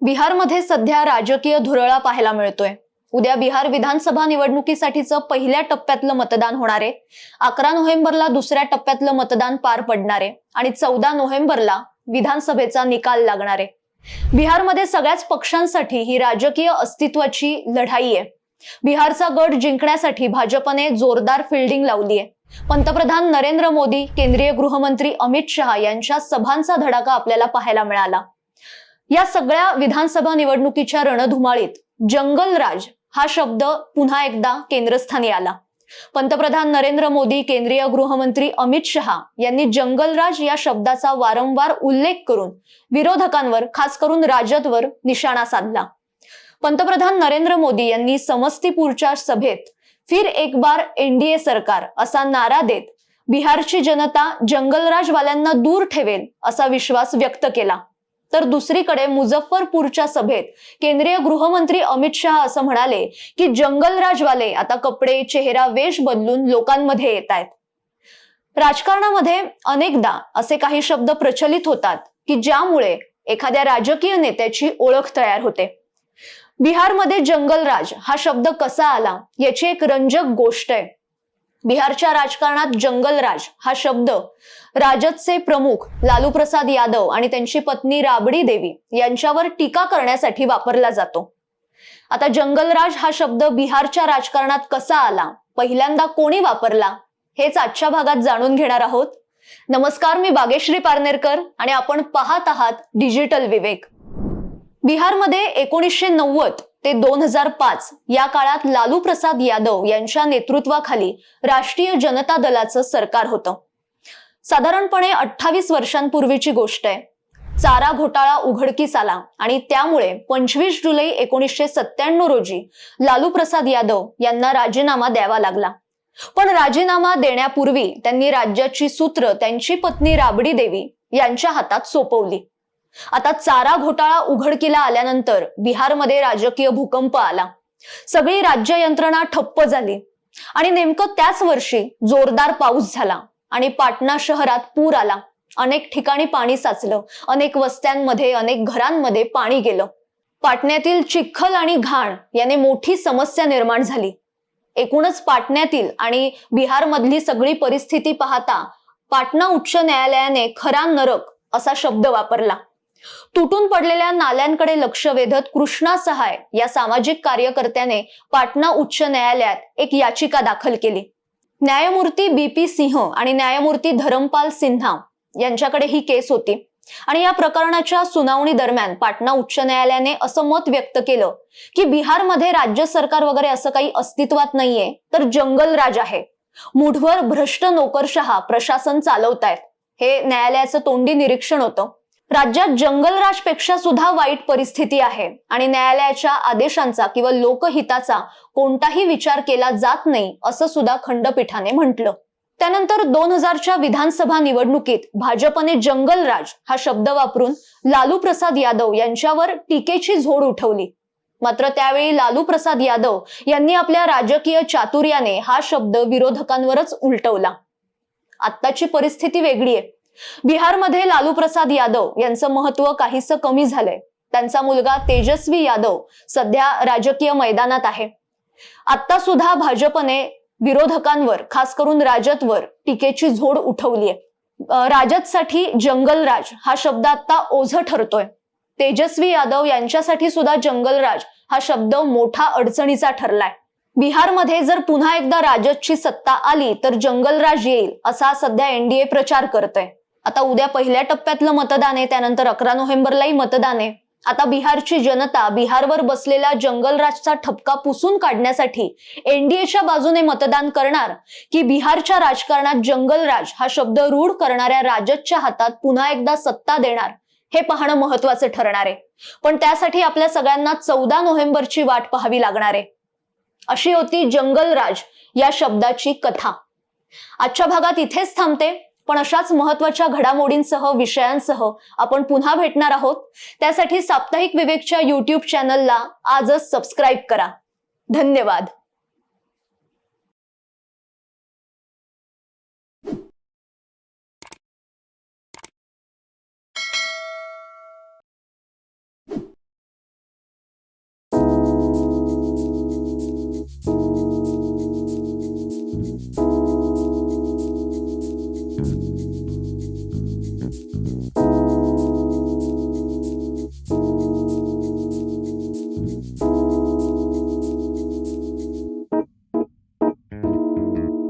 बिहारमध्ये सध्या राजकीय धुरळा पाहायला मिळतोय. उद्या बिहार विधानसभा निवडणुकीसाठीचं पहिल्या टप्प्यातलं मतदान होणार आहे. अकरा नोव्हेंबरला दुसऱ्या टप्प्यातलं मतदान पार पडणार आहे आणि चौदा नोव्हेंबरला विधानसभेचा निकाल लागणार आहे. बिहारमध्ये सगळ्याच पक्षांसाठी ही राजकीय अस्तित्वाची लढाई आहे. बिहारचा गट जिंकण्यासाठी भाजपने जोरदार फिल्डिंग लावली आहे. पंतप्रधान नरेंद्र मोदी केंद्रीय गृहमंत्री अमित शहा यांच्या सभांचा धडाका आपल्याला पाहायला मिळाला. या सगळ्या विधानसभा निवडणुकीच्या रणधुमाळीत जंगलराज हा शब्द पुन्हा एकदा केंद्रस्थानी आला. पंतप्रधान नरेंद्र मोदी केंद्रीय गृहमंत्री अमित शहा यांनी जंगलराज या शब्दाचा वारंवार उल्लेख करून विरोधकांवर खास करून राजदवर निशाणा साधला. पंतप्रधान नरेंद्र मोदी यांनी समस्तीपूरच्या सभेत फिर एक बार एनडीए सरकार असा नारा देत बिहारची जनता जंगलराजवाल्यांना दूर ठेवेल असा विश्वास व्यक्त केला. तर दुसरीकडे मुझफ्फरपूरच्या सभेत केंद्रीय गृहमंत्री अमित शहा असं म्हणाले की जंगलराजवाले आता कपडे चेहरा वेश बदलून लोकांमध्ये येत आहेत राजकारणामध्ये अनेकदा असे काही शब्द प्रचलित होतात की ज्यामुळे एखाद्या राजकीय नेत्याची ओळख तयार होते. बिहारमध्ये जंगलराज हा शब्द कसा आला याची एक रंजक गोष्ट आहे. बिहारच्या राजकारणात जंगलराज हा शब्द राजदचे प्रमुख लालू प्रसाद यादव आणि त्यांची पत्नी राबडी देवी यांच्यावर टीका करण्यासाठी वापरला जातो. आता जंगलराज हा शब्द बिहारच्या राजकारणात कसा आला? पहिल्यांदा कोणी वापरला? हेच आजच्या भागात जाणून घेणार आहोत. नमस्कार मी बागेश्री पारनेरकर आणि आपण पाहत आहात डिजिटल विवेक. बिहारमध्ये एकोणीसशे नव्वद ते दोन हजार पाच या काळात लालू प्रसाद यादव यांच्या नेतृत्वाखाली राष्ट्रीय जनता दलाचं सरकार होतं. साधारणपणे अठ्ठावीस वर्षांपूर्वीची गोष्ट आहे. चारा घोटाळा उघडकीस आला आणि त्यामुळे पंचवीस जुलै एकोणीसशे सत्त्याण्णव रोजी लालू प्रसाद यादव यांना राजीनामा द्यावा लागला. पण राजीनामा देण्यापूर्वी त्यांनी राज्याची सूत्र त्यांची पत्नी राबडी देवी यांच्या हातात सोपवली. आता चारा घोटाळा उघडकीला आल्यानंतर बिहारमध्ये राजकीय भूकंप आला. सगळी राज्य यंत्रणा ठप्प झाली. आणि नेमकं त्याच वर्षी जोरदार पाऊस झाला आणि पाटणा शहरात पूर आला. अनेक ठिकाणी पाणी साचलं. अनेक वस्त्यांमध्ये अनेक घरांमध्ये पाणी गेलं. पाटण्यातील चिखल आणि घाण याने मोठी समस्या निर्माण झाली. एकूणच पाटण्यातील आणि बिहारमधली सगळी परिस्थिती पाहता पाटणा उच्च न्यायालयाने खरा नरक असा शब्द वापरला. तुटून पडलेल्या नाल्यांकडे लक्ष वेधत कृष्णा सहाय या सामाजिक कार्यकर्त्याने पाटणा उच्च न्यायालयात एक याचिका दाखल केली. न्यायमूर्ती बी पी सिंह आणि न्यायमूर्ती धरमपाल सिन्हा यांच्याकडे ही केस होती. आणि या प्रकरणाच्या सुनावणी दरम्यान पाटणा उच्च न्यायालयाने असं मत व्यक्त केलं की बिहारमध्ये राज्य सरकार वगैरे असं काही अस्तित्वात नाहीये तर जंगलराज आहे. मुठभर भ्रष्ट नोकरशहा प्रशासन चालवतायत. हे न्यायालयाचं तोंडी निरीक्षण होतं. राज्यात जंगलराजपेक्षा सुद्धा वाईट परिस्थिती आहे. आणि न्यायालयाच्या आदेशांचा किंवा लोकहिताचा कोणताही विचार केला जात नाही असं सुद्धा खंडपीठाने म्हटलं. त्यानंतर दोन हजारच्या विधानसभा निवडणुकीत भाजपने जंगलराज हा शब्द वापरून लालू प्रसाद यादव यांच्यावर टीकेची झोड उठवली. मात्र त्यावेळी लालू प्रसाद यादव यांनी आपल्या राजकीय चातुर्याने हा शब्द विरोधकांवरच उलटवला. आत्ताची परिस्थिती वेगळी आहे. बिहारमध्ये लालू प्रसाद यादव यांचं महत्त्व काहीसं कमी झालंय. त्यांचा मुलगा तेजस्वी यादव सध्या राजकीय मैदानात आहे. आता सुद्धा भाजपने विरोधकांवर खास करून राजदवर टीकेची झोड उठवलीय. राजदसाठी जंगलराज हा शब्द आता ओझ ठरतोय. तेजस्वी यादव यांच्यासाठी सुद्धा जंगलराज हा शब्द मोठा अडचणीचा ठरलाय. बिहारमध्ये जर पुन्हा एकदा राजदची सत्ता आली तर जंगलराज येईल असा सध्या एनडीए प्रचार करतोय. आता उद्या पहिल्या टप्प्यातलं मतदान आहे त्यानंतर अकरा नोव्हेंबरलाही मतदान आहे. आता बिहारची जनता बिहारवर बसलेला जंगलराजचा ठपका पुसून काढण्यासाठी एनडीएच्या बाजूने मतदान करणार की बिहारच्या राजकारणात जंगलराज हा शब्द रूढ करणाऱ्या राजदच्या हातात पुन्हा एकदा सत्ता देणार हे पाहणं महत्वाचं ठरणार आहे. पण त्यासाठी आपल्या सगळ्यांना चौदा नोव्हेंबरची वाट पाहावी लागणार आहे. अशी होती जंगलराज या शब्दाची कथा. आजच्या भागात इथेच थांबते. पण अशाच महत्त्वाच्या घडामोडींसह विषयांसह आपण पुन्हा भेटणार आहोत. त्यासाठी साप्ताहिक विवेकच्या युट्यूब चॅनलला आजच सबस्क्राईब करा. धन्यवाद.